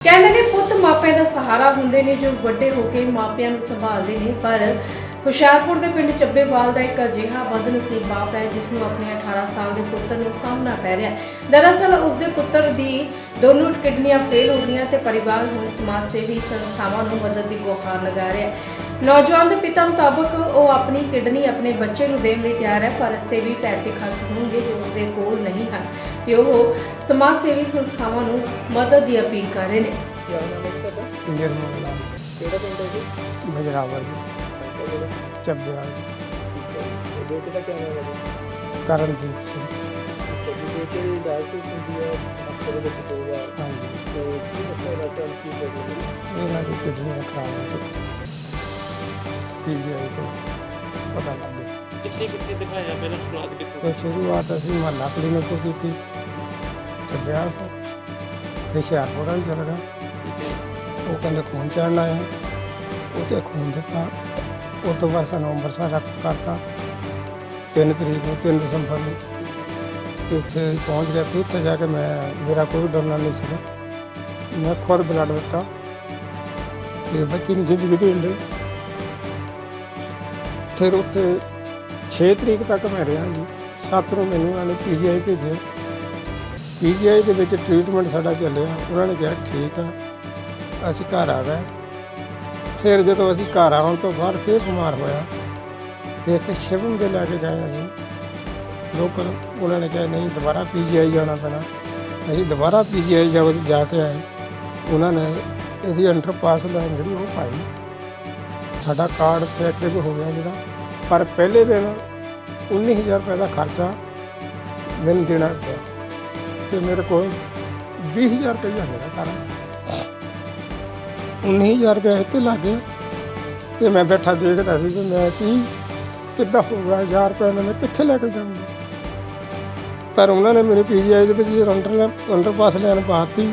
ਕਹਿੰਦੇ ਨੇ ਪੁੱਤ ਮਾਪਿਆਂ ਦਾ ਸਹਾਰਾ ਹੁੰਦੇ ਨੇ ਜੋ ਵੱਡੇ ਹੋ ਕੇ ਮਾਪਿਆਂ ਨੂੰ ਸੰਭਾਲਦੇ ਨੇ, ਪਰ ਹੁਸ਼ਿਆਰਪੁਰ ਦੇ ਪਿੰਡ ਚੱਬੇਵਾਲ ਦਾ ਇੱਕ ਅਜਿਹਾ ਬਦਨਸੀਬ ਬਾਪ ਹੈ ਜਿਸ ਨੂੰ ਆਪਣੇ 18 ਸਾਲ ਦੇ ਪੁੱਤਰ ਨੂੰ ਸਾਹਮਣਾ ਪੈ ਰਿਹਾ ਹੈ। ਦਰਅਸਲ ਉਸ ਦੇ ਪੁੱਤਰ ਦੀ ਦੋਨੋਂ ਕਿਡਨੀਆਂ ਫੇਲ ਹੋ ਗਈਆਂ ਤੇ ਪਰਿਵਾਰ ਹੁਣ ਸਮਾਜ ਸੇਵੀ ਸੰਸਥਾਵਾਂ ਨੂੰ ਮਦਦ ਦੀ ਗੁਹਾਰ ਲਗਾ ਰਿਹਾ ਹੈ। ਨੌਜਵਾਨ ਦੇ ਪਿਤਾ ਮੁਤਾਬਕ ਉਹ ਆਪਣੀ ਕਿਡਨੀ ਆਪਣੇ ਬੱਚੇ ਨੂੰ ਦੇਣ ਲਈ ਤਿਆਰ ਹੈ ਪਰ ਇਸ ਤੇ ਵੀ ਪੈਸੇ ਖਰਚ ਹੋਣਗੇ ਜੋ ਉਸ ਦੇ ਕੋਲ ਨਹੀਂ ਹਨ ਤੇ ਉਹ ਸਮਾਜ ਸੇਵੀ ਸੰਸਥਾਵਾਂ ਨੂੰ ਮਦਦ ਦੀ ਅਪੀਲ ਕਰ ਰਹੇ ਨੇ। ਕਿਹੜਾ ਪਿੰਡ ਹੈ ਜੀ? ਬਜਰਾਵਰ ਜੀ। ਤੁਹਾਡਾ ਜਿਹੜਾ? ਚੱਬੇ ਵਾਲੀ ਠੀਕ ਹੈ ਜੀ। ਤੇ ਬੇਟੇ ਦਾ ਕਿਆ ਨਾਮ ਹੈ? ਜੀ ਕਰਨਦੀਪ ਸਿੰਘ। ਠੀਕ ਹੈ ਜੀ ਬੇਟੇ ਦੀ ਡਾਇਲਸਿਸ ਹੁੰਦੀ ਹੈ ਹਫ਼ਤੇ ਦੇ ਵਿੱਚ ਦੋ ਵਾਰ। ਹਾਂਜੀ। ਤੇ ਕੀ ਦੱਸਿਆ ਡਾਕਟਰ ਨੇ ਕੀ ਪ੍ਰੋਬਲਮ ਹੈ? ਇਹਨਾਂ ਦੀ ਕਿਡਨੀਆਂ ਖਰਾਬ ਹੋ ਚੁੱਕੀ ਪੀਜੀਆਈ ਤੋਂ ਪਤਾ ਲੱਗ ਗਿਆ। ਕਿੱਥੇ ਕਿੱਥੇ ਦਿਖਾਇਆ ਪਹਿਲਾਂ ਸ਼ੁਰੂਆਤ ਕਿੱਥੋਂ? ਤੇ ਸ਼ੁਰੂਆਤ ਅਸੀਂ ਮਹੱਲਾ ਕਲੀਨਿਕ ਤੋਂ ਕੀਤੀ। ਚੱਬੇ ਵਾਲ ਤੋਂ ਹੁਸ਼ਿਆਰਪੁਰ ਵਾਲੀ ਚਲ ਉਹ ਕਹਿੰਦੇ ਖੂਨ ਚੜਨ ਆਇਆ। ਉਹ ਤੇ ਖੂਨ ਦਿੱਤਾ। ਉਸ ਤੋਂ ਬਾਅਦ ਸਾਨੂੰ ਅੰਮ੍ਰਿਤਸਰ ਰੱਖ ਕਰਤਾ। 3 ਤਰੀਕ ਨੂੰ 3 ਦਸੰਬਰ ਨੂੰ ਤੇ ਉੱਥੇ ਪਹੁੰਚ ਗਿਆ। ਫਿਰ ਉੱਥੇ ਜਾ ਕੇ ਮੈਂ, ਮੇਰਾ ਕੋਈ ਡਰਨਾ ਨਹੀਂ ਸੀਗਾ। ਮੈਂ ਖੁਦ ਬਲੱਡ ਦਿੱਤਾ। ਤੇ ਬੱਚੇ ਨੂੰ ਜ਼ਿੰਦਗੀ ਦੇਣ ਲਈ। ਫਿਰ ਉੱਥੇ 6 ਤਰੀਕ ਤੱਕ ਮੈਂ ਰਿਹਾ ਜੀ। 7 ਨੂੰ ਮੈਨੂੰ ਉਹਨਾਂ ਨੇ ਪੀਜੀਆਈ ਭੇਜਿਆ। ਪੀਜੀਆਈ ਦੇ ਵਿੱਚ ਟ੍ਰੀਟਮੈਂਟ ਸਾਡਾ ਚੱਲਿਆ। ਉਹਨਾਂ ਨੇ ਕਿਹਾ, ਠੀਕ ਆ, ਅਸੀਂ ਘਰ ਆ ਗਏ। ਫਿਰ ਜਦੋਂ ਅਸੀਂ ਘਰ ਆਉਣ ਤੋਂ ਬਾਅਦ ਫਿਰ ਬਿਮਾਰ ਹੋਇਆ। ਫਿਰ ਇੱਥੇ ਸ਼ਿਵਮ ਦੇ ਲੈ ਕੇ ਗਏ ਅਸੀਂ। ਲੋਕਲ ਉਹਨਾਂ ਨੇ ਕਿਹਾ, ਨਹੀਂ, ਦੁਬਾਰਾ ਪੀਜੀਆਈ ਜਾਣਾ ਪੈਣਾ। ਅਸੀਂ ਦੁਬਾਰਾ ਪੀਜੀਆਈ ਜਾ ਜਾ ਕੇ ਆਏ। ਉਹਨਾਂ ਨੇ ਇਹਦੀ ਅੰਡਰਪਾਸ ਲਾਈਨ ਜਿਹੜੀ ਉਹ ਪਾਈ। ਸਾਡਾ ਕਾਰਡ ਇੱਥੇ ਐਕਟਿਵ ਹੋ ਗਿਆ ਜਿਹੜਾ। ਪਰ ਪਹਿਲੇ ਦਿਨ 19000 ਰੁਪਏ ਦਾ ਖਰਚਾ ਮੈਨੂੰ ਦੇਣਾ ਪਿਆ। ਤੇ ਮੇਰੇ ਕੋਲ 20000 ਰੁਪਏ ਹੈਗਾ ਸਾਰਾ। 19000 ਰੁਪਏ ਇੱਥੇ ਲੱਗ ਗਏ। ਤੇ ਮੈਂ ਬੈਠਾ ਦੇਖ ਸੀ ਕਿ ਮੈਂ ਕੀ, ਕਿੱਦਾਂ ਹੋਊਗਾ 1000 ਰੁਪਏ ਨਾਲ ਮੈਂ ਕਿੱਥੇ ਲੈ ਕੇ ਜਾਊਂਗਾ। ਪਰ ਉਹਨਾਂ ਨੇ ਮੇਰੇ ਪੀਜੀਆਈ ਦੇ ਵਿੱਚ ਜਿਹੜਾ ਅੰਡਰ ਅੰਡਰਪਾਸ ਲੈਣ ਪਾਤੀ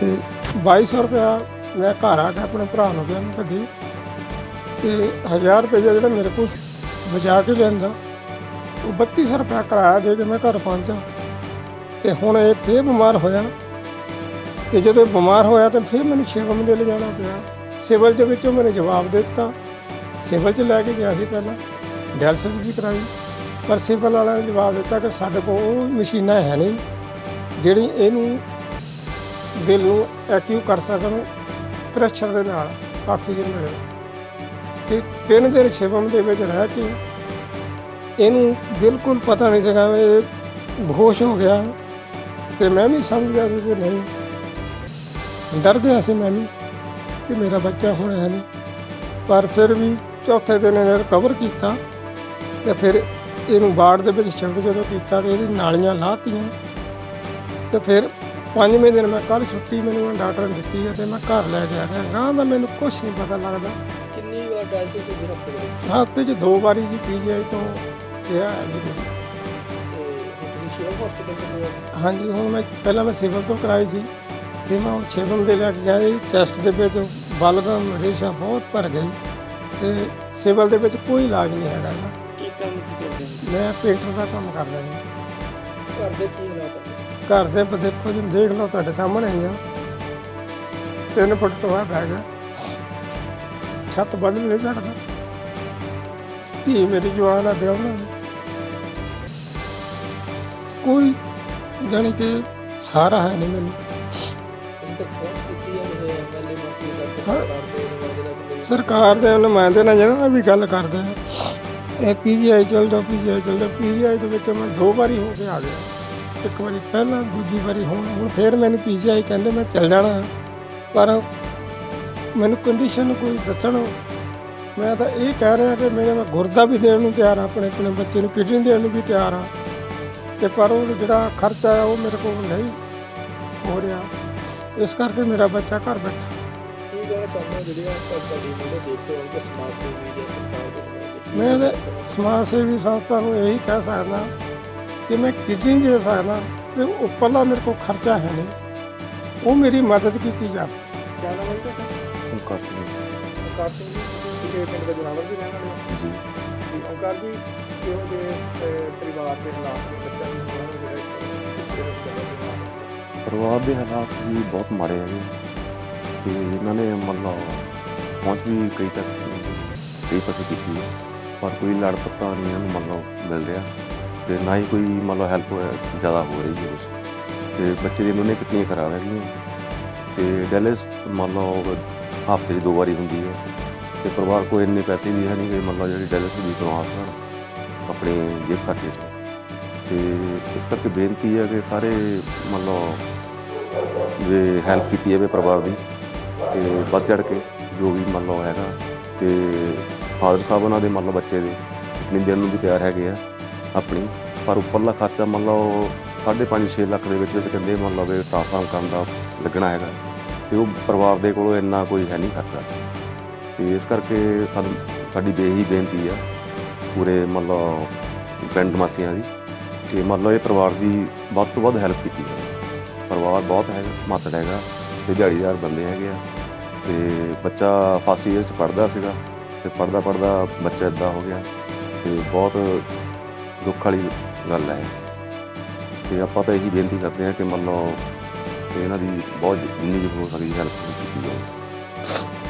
ਤੇ 2200 ਰੁਪਇਆ ਮੈਂ ਘਰ ਆ ਕੇ ਆਪਣੇ ਭਰਾ ਨੂੰ ਕਿਹਾ, ਮੈਂ ਕਿਹਾ ਦੇ ਤੇ 1000 ਰੁਪਏ ਜਿਹੜਾ ਮੇਰੇ ਕੋਲ ਬਚਾ ਕੇ ਲੈਂਦਾ। ਉਹ 3200 ਰੁਪਇਆ ਕਿਰਾਇਆ ਦੇ ਕੇ ਮੈਂ ਘਰ ਪਹੁੰਚਾ। ਤੇ ਹੁਣ ਇਹ ਫੇਰ ਬਿਮਾਰ ਹੋਇਆ। ਤੇ ਜਦੋਂ ਬਿਮਾਰ ਹੋਇਆ ਤਾਂ ਫਿਰ ਮੈਨੂੰ ਸ਼ਿਵਮ ਦੇ ਲਿਜਾਣਾ ਪਿਆ। ਸਿਵਲ ਦੇ ਵਿੱਚੋਂ ਮੈਨੂੰ ਜਵਾਬ ਦੇ ਦਿੱਤਾ। ਸਿਵਲ 'ਚ ਲੈ ਕੇ ਗਿਆ ਸੀ ਪਹਿਲਾਂ। ਡਾਇਲਸਿਸ ਵੀ ਕਰਾਈ। ਪਰ ਸਿਵਲ ਵਾਲਿਆਂ ਨੇ ਜਵਾਬ ਦਿੱਤਾ ਕਿ ਸਾਡੇ ਕੋਲ ਉਹ ਮਸ਼ੀਨਾਂ ਹੈ ਨਹੀਂ, ਜਿਹੜੀ ਇਹਨੂੰ ਦਿਲ ਨੂੰ ਐਕਟਿਵ ਕਰ ਸਕਣ ਪ੍ਰੈਸ਼ਰ ਦੇ ਨਾਲ ਆਕਸੀਜਨ ਮਿਲੇ। ਤੇ ਤਿੰਨ ਦਿਨ ਸ਼ਿਵਮ ਦੇ ਵਿੱਚ ਰਹਿ ਕੇ ਇਹਨੂੰ ਬਿਲਕੁਲ ਪਤਾ ਨਹੀਂ ਸੀਗਾ ਇਹ ਬੇਹੋਸ਼ ਹੋ ਗਿਆ। ਤੇ ਮੈਂ ਵੀ ਸਮਝ ਗਿਆ ਸੀ ਕਿ ਨਹੀਂ। ਡਰ ਗਿਆ ਸੀ ਮੈਂ ਵੀ ਕਿ ਮੇਰਾ ਬੱਚਾ ਹੁਣ ਹੈ ਨਹੀਂ। ਪਰ ਫਿਰ ਵੀ ਚੌਥੇ ਦਿਨ ਇਹਨੇ ਰਿਕਵਰ ਕੀਤਾ ਤੇ ਫਿਰ ਇਹਨੂੰ ਬਾੜ ਦੇ ਵਿੱਚ ਸ਼ਿਫਟ ਜਦੋਂ ਕੀਤਾ ਤੇ ਇਹਦੀ ਨਾਲੀਆਂ ਲਾਹਤੀਆਂ। ਤੇ ਫਿਰ ਪੰਜਵੇਂ ਦਿਨ ਮੈਂ ਕੱਲ ਛੁੱਟੀ ਮੈਨੂੰ ਡਾਕਟਰ ਨੇ ਦਿੱਤੀ ਹੈ ਤੇ ਮੈਂ ਘਰ ਲੈ ਕੇ ਆ ਗਿਆ ਗਾਂ ਦਾ ਮੈਨੂੰ ਕੁਝ ਨਹੀਂ ਪਤਾ ਲੱਗਦਾ। ਕਿੰਨੀ ਵਾਰ ਡਾਇਲਸਿਸ ਦੇ ਵਿੱਚ ਹਫ਼ਤੇ 'ਚ ਦੋ ਵਾਰੀ ਜੀ ਪੀਜੀਆਈ ਤੋਂ ਹੈ ਜੀ। ਹਾਂਜੀ ਹੁਣ ਮੈਂ ਪਹਿਲਾਂ ਮੈਂ ਸਿਵਲ ਤੋਂ ਕਰਾਈ ਸੀ। ਫਿਰ ਮੈਂ ਛੇਵਮ ਦੇ ਲੈ ਕੇ ਗਿਆ ਜੀ ਟੈਸਟ ਦੇ ਵਿੱਚ ਬਲਗਮ ਰੇਸ਼ਾ ਬਹੁਤ ਭਰ ਗਈ ਤੇ ਸਿਵਲ ਦੇ ਵਿੱਚ ਕੋਈ ਇਲਾਜ ਨਹੀਂ ਹੈਗਾ ਇਹਦਾ। ਕੀ ਕੰਮ ਕੀ ਕਰਦੇ ਹੋ? ਮੈਂ ਪੇਂਟਰ ਦਾ ਕੰਮ ਕਰਦਾ ਜੀ। ਘਰ ਦੇ ਕੀ ਹਾਲਾਤ ਘਰ ਦੇ ਪ- ਦੇਖੋ ਜੀ ਦੇਖ ਲਓ ਤੁਹਾਡੇ ਸਾਹਮਣੇ ਹੀ ਆ। ਤਿੰਨ ਫੁੱਟ ਟੋਆ ਬਹਿ ਗਿਆ। ਛੱਤ ਬਦਲ ਨਹੀਂ ਸਕਦਾ ਧੀ ਮੇਰੀ ਜਵਾਨ ਆ ਵਿਆਹਣਾ ਕੋਈ ਜਾਣੀ ਕਿ ਸਾਰਾ ਹੈ ਨਹੀਂ ਮੈਨੂੰ। ਤੱਕ ਪਹੁੰਚ ਕੀਤੀ ਹੈ ਮੇਰੇ ਐਮਐਲਏ ਮੰਤਰੀ ਹਾਂ। ਸਰਕਾਰ ਦੇ ਨੁਮਾਇੰਦੇ ਦਾ ਕੋਈ ਸਰਕਾਰ ਦੇ ਨੁਮਾਇੰਦੇ ਨਾਲ ਜਿਹਨਾਂ ਵੀ ਗੱਲ ਕਰਦੇ ਆ ਇਹ ਪੀਜੀਆਈ ਚਲ ਜਾਓ ਪੀਜੀਆਈ ਚਲ ਜਾਓ। ਪੀਜੀਆਈ ਦੇ ਵਿੱਚ ਮੈਂ ਦੋ ਵਾਰੀ ਹੋ ਕੇ ਆ ਗਿਆ। ਇੱਕ ਵਾਰੀ ਪਹਿਲਾਂ ਦੂਜੀ ਵਾਰੀ ਹੁਣ ਹੁਣ ਫੇਰ ਮੈਨੂੰ ਪੀਜੀਆਈ ਕਹਿੰਦੇ ਮੈਂ ਚੱਲ ਜਾਣਾ। ਪਰ ਮੈਨੂੰ ਕੰਡੀਸ਼ਨ ਕੋਈ ਦੱਸਣ ਮੈਂ ਤਾਂ ਇਹ ਕਹਿ ਰਿਹਾ ਕਿ ਮੇਰੇ ਮੈਂ ਗੁਰਦਾ ਵੀ ਦੇਣ ਨੂੰ ਤਿਆਰ ਆ ਆਪਣੇ ਆਪਣੇ ਬੱਚੇ ਨੂੰ ਕਿਡਨੀ ਦੇਣ ਨੂੰ ਵੀ ਤਿਆਰ ਆ ਤੇ ਪਰ ਉਹ ਜਿਹੜਾ ਖਰਚਾ ਆ ਉਹ ਮੇਰੇ ਕੋਲ ਨਹੀਂ ਹੋ ਰਿਹਾ। ਇਸ ਕਰਕੇ ਮੇਰਾ ਬੱਚਾ ਘਰ ਬੈਠਾ। ਕੀ ਕਹਿਣਾ ਚਾਹੁੰਦੇ ਹੋ ਜਿਹੜੀਆਂ ਤੁਹਾਡੀ ਵੀਡੀਓ ਦੇਖਦੇ ਹੋ ਕਿ ਸਮਾਜ ਸੇਵੀ ਜਾਂ ਸਰਕਾਰ ਦੇ ਨੁਮਾਇੰਦੇ ਕੀ ਮੈਂ ਤਾਂ? ਸਮਾਜ ਸੇਵੀ ਸੰਸਥਾ ਨੂੰ ਇਹੀ ਕਹਿ ਸਕਦਾ ਕਿ ਮੈਂ ਕਿਡਨੀ ਦੇ ਸਕਦਾ ਤੇ ਉੱਪਰਲਾ ਮੇਰੇ ਕੋਲ ਖਰਚਾ ਹੈ ਨਹੀਂ। ਉਹ ਮੇਰੀ ਮਦਦ ਕੀਤੀ ਜੀ ਓਂਕਾਰ ਸਿੰਘ। ਜੀ ਪਿੰਡ ਦੇ ਜਨਾਵਰ ਦੇ ਰਹਿਣ ਵਾਲੇ ਹੋ? ਜੀ। ਜੀ ਓਂਕਾਰ ਜੀ ਕਿਹੋ ਜਿਹੇ ਅਹ, ਪਰਿਵਾਰ ਦੇ ਹਾਲਾਤ ਨੇ ਬੱਚਿਆਂ ਨੂੰ ਪਰਿਵਾਰ ਦੇ ਹਾਲਾਤ ਵੀ ਬਹੁਤ ਮਾੜੇ ਹੈਗੇ ਤੇ ਇਹਨਾਂ ਨੇ ਮਤਲਬ ਪਹੁੰਚ ਵੀ ਕਈ ਤੱਕ ਕਈ ਪਾਸੇ ਕੀਤੀ ਹੈ ਪਰ ਕੋਈ ਲੜ ਪੱਤਾ ਨਹੀਂ ਇਹਨਾਂ ਨੂੰ ਮਤਲਬ ਮਿਲ ਰਿਹਾ। ਤੇ ਨਾ ਹੀ ਕੋਈ ਮਤਲਬ ਹੈਲਪ ਜ਼ਿਆਦਾ ਹੋ ਰਹੀ ਹੈ ਤੇ। ਬੱਚੇ ਦੀ ਉਹਨੇ ਕਿਤਨੀਆਂ ਖਰਾਬ ਹੈਗੀਆਂ। ਤੇ ਡੈਲਿਸ ਮਤਲਬ ਹਫ਼ਤੇ 'ਚ ਦੋ ਵਾਰੀ ਹੁੰਦੀ ਹੈ। ਤੇ ਪਰਿਵਾਰ ਕੋਲ ਇੰਨੇ ਪੈਸੇ ਵੀ ਹੈ ਨਹੀਂ ਕਿ ਮਤਲਬ ਜਿਹੜੀ ਡੈਲਿਸ ਦੀ ਕਰਵਾ ਸਕਣ ਆਪਣੇ ਜੇਬ ਖਾਤੇ 'ਚ। ਤੇ ਇਸ ਕਰਕੇ ਬੇਨਤੀ ਹੈ ਕਿ ਸਾਰੇ ਮਤਲਬ ਵੀ ਹੈਲਪ ਕੀਤੀ ਜਾਵੇ ਪਰਿਵਾਰ ਦੀ। ਤੇ ਵੱਧ ਚੜ ਕੇ ਜੋ ਵੀ ਮੰਨ ਲਓ ਹੈਗਾ ਤੇ ਫਾਦਰ ਸਾਹਿਬ ਉਹਨਾਂ ਦੇ ਮੰਨ ਲਓ ਬੱਚੇ ਦੇ ਆਪਣੀ ਦੇਣ ਨੂੰ ਵੀ ਤਿਆਰ ਹੈਗੇ ਆ ਆਪਣੀ। ਪਰ ਉੱਪਰਲਾ ਖਰਚਾ ਮੰਨ ਲਓ 5.5 6 ਲੱਖ ਦੇ ਵਿੱਚ ਵਿੱਚ ਕਹਿੰਦੇ ਮੰਨ ਲਓ ਵੀ ਟ੍ਰਾਂਸਫਾਰਮ ਕਰਨ ਦਾ ਲੱਗਣਾ ਹੈਗਾ। ਤੇ ਉਹ ਪਰਿਵਾਰ ਦੇ ਕੋਲੋਂ ਇੰਨਾ ਕੋਈ ਹੈ ਨਹੀਂ ਖਰਚਾ। ਤੇ ਇਸ ਕਰਕੇ ਸਾਨੂੰ ਸਾਡੀ ਬੇਹੀ ਬੇਨਤੀ ਆ ਪੂਰੇ ਮੰਨ ਲਓ ਪਿੰਡ ਮਾਸੀਆਂ ਦੀ ਕਿ ਮੰਨ ਲਓ ਇਹ ਪਰਿਵਾਰ ਦੀ ਵੱਧ ਤੋਂ ਵੱਧ ਹੈਲਪ ਕੀਤੀ ਜਾਵੇ। ਪਰਿਵਾਰ ਬਹੁਤ ਹੈਗਾ ਮਾਤੜ ਹੈਗਾ ਤੇ ਦਿਹਾੜੀਦਾਰ ਬੰਦੇ ਹੈਗੇ ਆ। ਤੇ ਬੱਚਾ ਫਸਟ ਈਅਰ ਚ ਪੜਦਾ ਸੀਗਾ, ਤੇ ਪੜਦਾ ਪੜਦਾ ਬੱਚਾ ਇਦਾਂ ਹੋ ਗਿਆ, ਤੇ ਬਹੁਤ ਦੁੱਖ ਵਾਲੀ ਗੱਲ ਹੈ। ਤੇ ਆਪਾਂ ਤਾਂ ਇਹੀ ਬੇਨਤੀ ਕਰਦੇ ਹਾਂ ਕਿ ਮੰਨ ਲਓ ਇਹਨਾਂ ਦੀ ਬਹੁਤ ਜਿੰਨੀ ਹੋ ਸਕਦੀ ਹੈਲਪ ਕੀਤੀ ਜਾਵੇ।